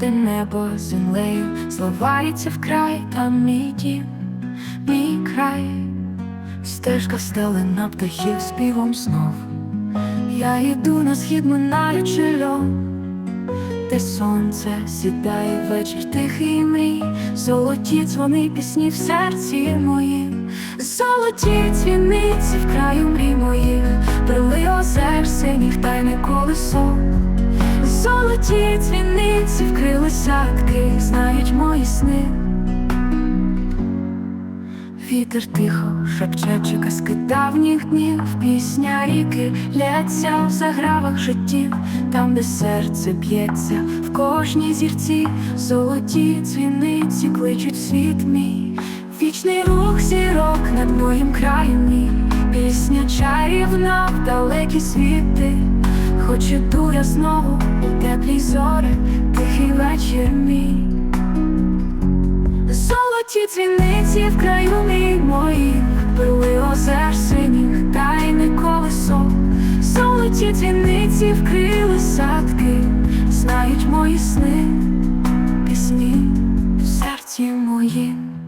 де небо землею зливається вкрай, там мій дім, мій край, стежка стелена птахів співом знов. Я йду на схід, минаючи льон, де сонце сідає вечір тихий мрій, золоті дзвони пісні в серці моїм, золоті дзвіниці в краю мрій моїх, брели озер синіх тайне колесо. Золоті дзвіниці вкрили садки, знають мої сни. Вітер тихо шепче казки давніх днів, пісня ріки лється в загравах життів, там, де серце б'ється, в кожній зірці, золоті дзвіниці кличуть світ мій, вічний рух зірок над моїм краєм пісня чарівна в далекі світи, Хоч іду я знову у теплі зори, тихий вечір мій, золоті дзвіниці в краю мій моїх, пили озер синіх, тайне колесо, золоті дзвіниці вкрили садки, знають мої сни, пісні в серці моїм.